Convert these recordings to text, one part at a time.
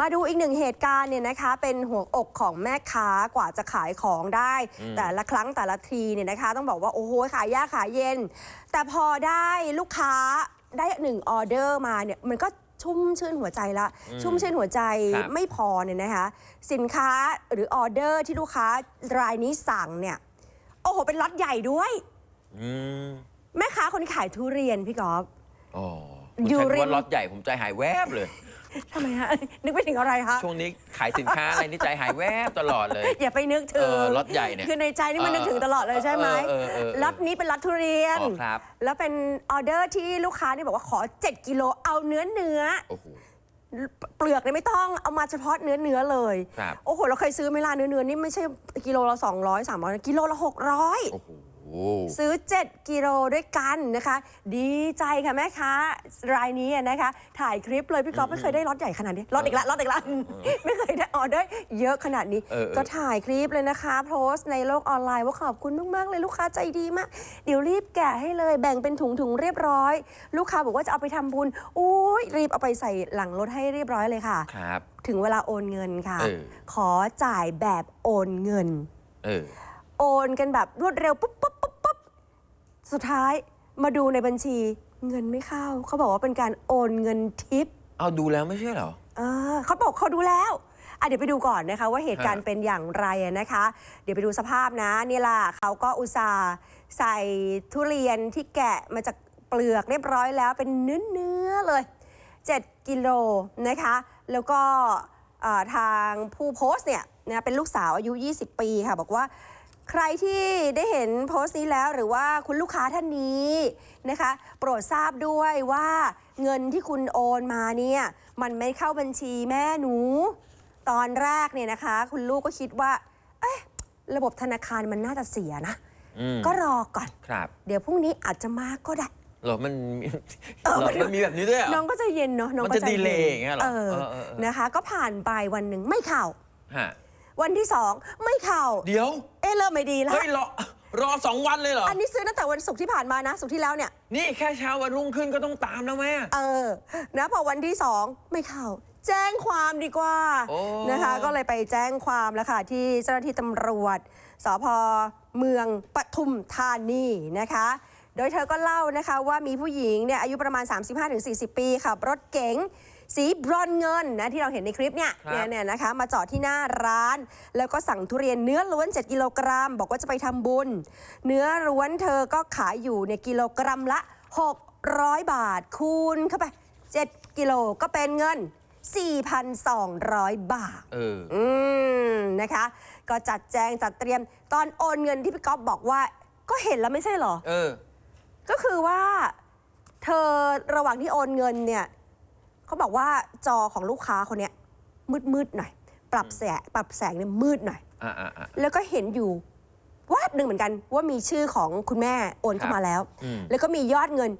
มาดูอีกหนึ่งเหตุการณ์เนี่ยนะคะ เป็นหัวอกของแม่ค้ากว่าจะขายของได้อืมแต่ละครั้งแต่ละทีเนี่ยนะคะ ต้องบอกว่าโอ้โหขายยากขายเย็น แต่พอได้ลูกค้าได้หนึ่งออเดอร์มาเนี่ยมันก็ชุ่มชื่นหัวใจละอืมชุ่มชื่นหัวใจครับไม่พอเนี่ยนะคะ สินค้าหรือออเดอร์ที่ลูกค้ารายนี้สั่งเนี่ย โอ้โห เป็นล็อตใหญ่ด้วยอืมแม่ค้าคนขายทุเรียนพี่กอล์ฟอ๋อคุณอยู่ใช้ริคำว่ามล็อตใหญ่ผมใจหายแวบเลย ทำไมฮะ นึกไปถึงอะไรคะช่วงนี้ขายสินค้าอะไรนี่ใจหายแวบตลอดเลย อย่าไปนึกถึงเออล็อตใหญ่เนี่ยคือในใจนี่มันนึกถึงตลอดเลยใช่ไหมเออเออเออเออล็อตนี้เป็นล็อตทุเรียน อ๋อครับ แล้วเป็นออเดอร์ที่ลูกค้านี่บอกว่าขอ 7 กิโลเอาเนื้อเนื้อ โอ้โห เปลือกเนี่ยไม่ต้องเอามาเฉพาะเนื้อเนื้อเลย ครับ โอ้โห เราเคยซื้อไหมล่ะเนื้อเนื้อนี่ไม่ใช่กิโลละ200 300 กิโลละ600 โอ้โห ซื้อ 7 กิโลด้วยกันนะคะ ดีใจค่ะแม่ค้ารายนี้นะคะ ถ่ายคลิปเลยพี่ก๊อฟไม่เคยได้ล็อตใหญ่ขนาดนี้ล็อตอีกละล็อตอีกละไม่เคยได้ออเดอร์เยอะขนาดนี้ เออเออ ก็ถ่ายคลิปเลยนะคะ โพสต์ในโลกออนไลน์ว่าขอบคุณมาก ๆ เลยลูกค้าใจดีมาก เดี๋ยวรีบแกะให้เลยแบ่งเป็นถุงถุงๆเรียบร้อย ลูกค้าบอกว่าจะเอาไปทำบุญอุ้ยรีบเอาไปใส่หลังรถให้เรียบร้อยเลยค่ะ ครับ ถึงเวลาโอนเงินค่ะ เออ ขอจ่ายแบบโอนเงิน เออ โอนกันแบบรวดเร็วปุ๊บปุ๊บปุ๊บปุ๊บ สุดท้ายมาดูในบัญชีเงินไม่เข้า เขาบอกว่าเป็นการโอนเงินทิปเอาดูแล้วไม่ใช่เหรอ เออเขาบอกเขาดูแล้วอะเดี๋ยวไปดูก่อนนะคะ ว่าเหตุการณ์ฮะเป็นอย่างไรอะนะคะ เดี๋ยวไปดูสภาพนะนี่ล่ะเขาก็อุตส่าห์ใส่ทุเรียนที่แกะมาจากเปลือกเรียบร้อยแล้วเป็นเนื้อเนื้อๆเลย 7 กิโลนะคะ แล้วก็เอ่อทางผู้โพสต์เนี่ยนะเป็นลูกสาวอายุ 20 ปีค่ะ บอกว่า ใครที่ได้เห็นโพสต์นี้แล้วหรือว่าคุณลูกค้าท่านนี้นะคะ โปรดทราบด้วยว่าเงินที่คุณโอนมาเนี่ยมันไม่เข้าบัญชีแม่หนู ตอนแรกเนี่ยนะคะ คุณลูกก็คิดว่าเอ๊ะระบบธนาคารมันน่าจะเสียนะ อืมก็รอก่อน ครับเดี๋ยวพรุ่งนี้อาจจะมาก็ได้เหรอมันมีเออเหรอมันมันมีแบบนี้ด้วยเหรอน้องก็ใจะเย็นเนาะน้องมันก็จะใจดีเลย์นอย่างเงี้ยเหรอเออเออเออเออ นะคะ ก็ผ่านไปวันหนึ่งไม่เข่าฮะ วันที่สองไม่เข่าเดี๋ยว เอ๊ะเริ่มไม่ดีแล้วเฮ้ยรอรอสองวันเลยเหรอ อันนี้ซื้อตั้งแต่วันศุกร์ที่ผ่านมานะศุกร์ที่แล้วเนี่ย นี่แค่เช้าวันรุ่งขึ้นก็ต้องตามแล้วแม่ เออ นะพอวันที่สองไม่เข้าแจ้งความดีกว่าโอ้ นะคะ ก็เลยไปแจ้งความแล้วค่ะ ที่เจ้าหน้าที่ตำรวจสพเมืองปทุมธานีนะคะ โดยเธอก็เล่านะคะว่ามีผู้หญิงเนี่ยอายุประมาณ 35-40 ปีขับรถเก๋ง สีบรอนซ์เงินนะที่เราเห็นในคลิปเนี่ยครับเนี่ยเนี่ยนะคะ มาจอดที่หน้าร้าน แล้วก็สั่งทุเรียนเนื้อล้วน 7 กิโลกรัม บอกว่าจะไปทำบุญ เนื้อล้วนเธอก็ขายอยู่เนี่ยกิโลกรัมละ 600 บาทคูณเข้าไป 7 กิโลก็เป็นเงิน 4,200 บาท เออ อืมนะคะ ก็จัดแจงจัดเตรียม ตอนโอนเงินที่พี่ก๊อฟบอกว่า ก็เห็นแล้วไม่ใช่เหรอ เออ ก็คือว่า เธอระหว่างที่โอนเงินเนี่ย เขาบอกว่าจอของลูกค้าคนเนี้ยมืดๆหน่อย ปรับแสงปรับแสงเนี่ยมืดหน่อย อ่าอ่าอ่า แล้วก็เห็นอยู่วาบหนึ่งเหมือนกันว่ามีชื่อของคุณแม่โอนเข้ามาแล้ว อืม แล้วก็มียอดเงิน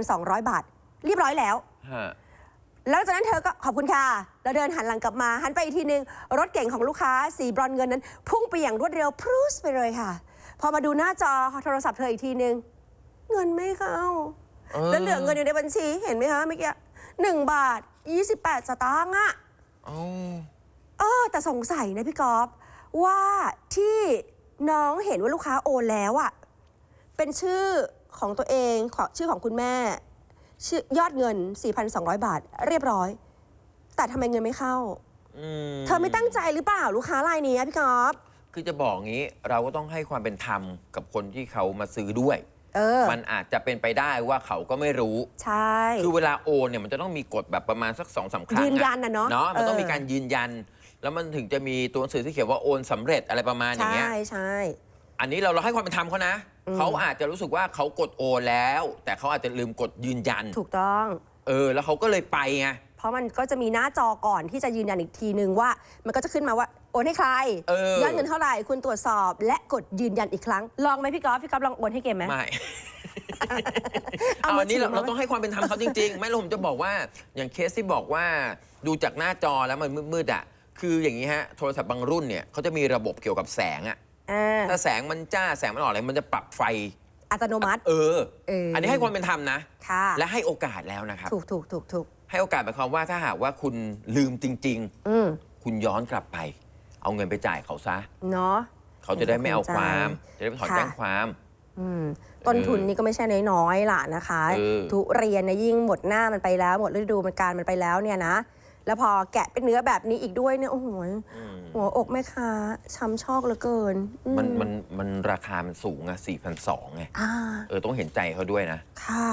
4,200 บาท เรียบร้อยแล้ว ฮะแล้วจากนั้นเธอก็ขอบคุณค่ะ แล้วเดินหันหลังกลับมา หันไปอีกทีนึง รถเก่งของลูกค้าสีบรอนซ์เงินนั้น พุ่งไปอย่างรวดเร็วพรูสไปเลยค่ะ พอมาดูหน้าจอโทรศัพท์เธออีกทีนึง เงินไม่เข้าเออแล้วเหลือเงินอยู่ในบัญชีเห็นไหมคะเมื่อกี้ หนึ่งบาท 28 สตางค์อะเอาเออแต่สงสัยนะพี่กอฟว่าที่น้องเห็นว่าลูกค้าโอนแล้วอะเป็นชื่อของตัวเองขอชื่อของคุณแม่ชื่อยอดเงิน 4,200 บาท เรียบร้อย แต่ทำไมเงินไม่เข้า อืมเธอไม่ตั้งใจหรือเปล่าลูกค้ารายนี้อะพี่กอฟ คือจะบอกงี้เราก็ต้องให้ความเป็นธรรมกับคนที่เขามาซื้อด้วย เออ มันอาจจะเป็นไปได้ว่าเขาก็ไม่รู้ ใช่ คือเวลาโอนเนี่ยมันจะต้องมีกฎแบบประมาณสักสองสามครั้งยืนยันน่ะเนอะเนาะมันต้องเออมีการยืนยัน แล้วมันถึงจะมีตัวหนังสือที่เขียนว่าโอนสำเร็จอะไรประมาณอย่างใช่เงี้ยใช่อันนี้เราเราให้ความเป็นธรรมเขานะอืมเขาอาจจะรู้สึกว่าเขากดโอนแล้ว แต่เขาอาจจะลืมกดยืนยัน ถูกต้อง เออ แล้วเขาก็เลยไปไงเพราะมันก็จะมีหน้าจอก่อนที่จะยืนยันอีกทีนึงว่า มันก็จะขึ้นมาว่า โอนให้ใครเออ ยอดเงินเท่าไหร่คุณตรวจสอบ และกดยืนยันอีกครั้ง ลองไหมพี่กอล์ฟพี่กอล์ฟลองโอนให้เกมไหม ไม่ เอาเอามืออันนี้เราถือมาเราต้องให้ความเป็นธรรมเขาจริงๆ ไม่แล้วผมจะบอกว่า อย่างเคสที่บอกว่าดูจากหน้าจอแล้วมันมืดๆอะ คืออย่างนี้ฮะ โทรศัพท์บางรุ่นเนี่ยเขาจะมีระบบเกี่ยวกับแสงอะ อ่าถ้าแสงมันจ้าแสงมันอ่อนอะไรมันจะปรับไฟ อัตโนมัติ เออ เอออั อันนี้ให้ความเป็นธรรมนะ ค่ะและให้โอกาสแล้วนะครับ ถูกถูกถูกถูกให้โอกาสหมายความว่าถ้าหากว่าคุณลืมจริง อืม ๆ คุณย้อนกลับไป เอาเงินไปจ่ายเขาซะ เนาะ เขาจะได้ไม่เอาความใจจะได้ไม่ถอนค่ะแจ้งความ อืม ต้นทุนนี่ก็ไม่ใช่น้อยๆล่ะนะคะ เออ ทุเรียนนะยิ่งหมดหน้ามันไปแล้ว หมดฤดูมันการมันไปแล้วเนี่ยนะ แล้วพอแกะเป็นเนื้อแบบนี้อีกด้วยเนี่ยโอ้โหอืมหัวอกแม่ค้าช้ำชอกเหลือเกินอืมันมันมันราคามันสูงอะ4 2 0 0ไง อ่า เออ ต้องเห็นใจเขาด้วยนะ ค่ะ